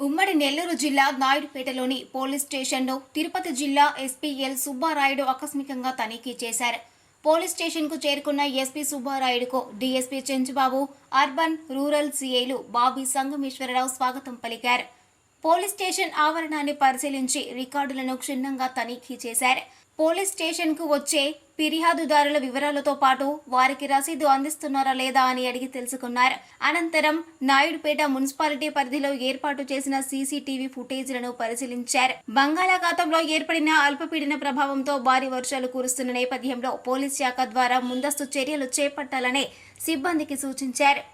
ఉమ్మడి నెల్లూరు జిల్లా నాయుడుపేటలోని పోలీస్ స్టేషన్లో తిరుపతి జిల్లా ఎస్పీ ఎల్ సుబ్బారాయుడు ఆకస్మికంగా తనిఖీ చేశారు. పోలీస్ స్టేషన్కు చేరుకున్న ఎస్పీ సుబ్బారాయుడుకు డీఎస్పీ చెంచుబాబు అర్బన్ రూరల్ సీఐలు బాబీ సంగమేశ్వరరావు స్వాగతం పలికారు. పోలీస్ స్టేషన్ ఆవరణాన్ని పరిశీలించి రికార్డులను క్షుణ్ణంగా తనిఖీ చేశారు. పోలీస్ స్టేషన్కు వచ్చే ఫిర్యాదుదారుల వివరాలతో పాటు వారికి రసీదు అందిస్తున్నారా లేదా అని అడిగి తెలుసుకున్నారు. అనంతరం నాయుడుపేట మున్సిపాలిటీ పరిధిలో ఏర్పాటు చేసిన సీసీటీవీ ఫుటేజ్లను పరిశీలించారు. బంగాళాఖాతంలో ఏర్పడిన అల్పపీడన ప్రభావంతో భారీ వర్షాలు కురుస్తున్న నేపథ్యంలో పోలీస్ శాఖ ద్వారా ముందస్తు చర్యలు చేపట్టాలని సిబ్బందికి సూచించారు.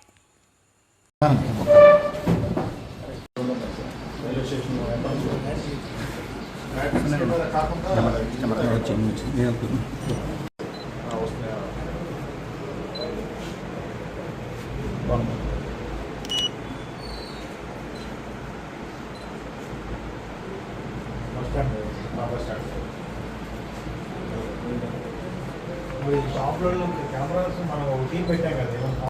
షాప్లో కెమెరాస్ మనం ఒక టీం పెట్టాం కదా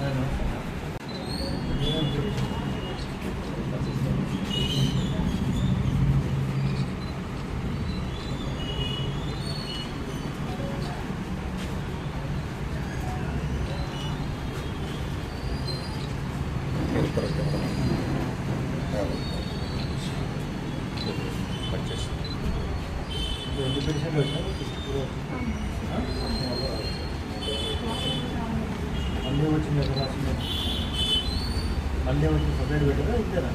Gracias. మళ్ళీ పెన్షన్లు వచ్చాయి వచ్చింది కదా వచ్చి సపరేట్ పెట్టారా? ఇద్దరా?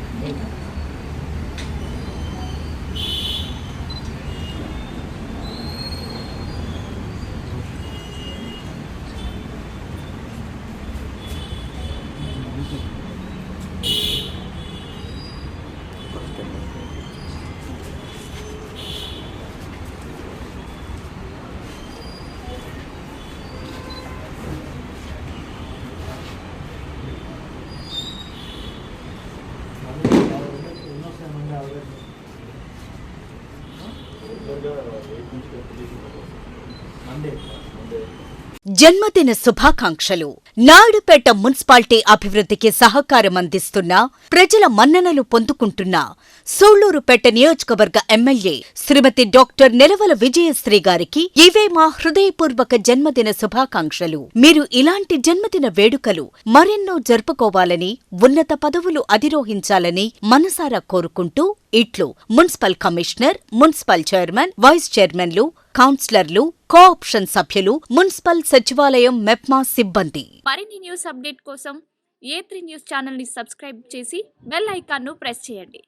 జన్మదిన శుభాకాంక్షలు. నాయుడుపేట మున్సిపాలిటీ అభివృద్ధికి సహకారం అందిస్తున్న ప్రజల మన్ననలు పొందుకుంటున్న సోళ్ళూరుపేట నియోజకవర్గ ఎమ్మెల్యే శ్రీమతి డాక్టర్ నెలవల విజయశ్రీ గారికి ఇవే మా హృదయపూర్వక జన్మదిన శుభాకాంక్షలు. మీరు ఇలాంటి జన్మదిన వేడుకలు మరెన్నో జరుపుకోవాలని ఉన్నత పదవులు అధిరోహించాలని మనసారా కోరుకుంటూ ఇట్లు municipal commissioner municipal chairman vice చైర్మన్లు కౌన్సిలర్లు కోఆప్షన్ సభ్యులు మున్సిపల్ సచివాలయం మెప్మా సిబ్బంది. మరిన్ని న్యూస్ అప్డేట్ కోసం ఏ త్రీ న్యూస్ ఛానల్ని సబ్స్క్రైబ్ చేసి బెల్ ఐకాన్ను ప్రెస్ చేయండి.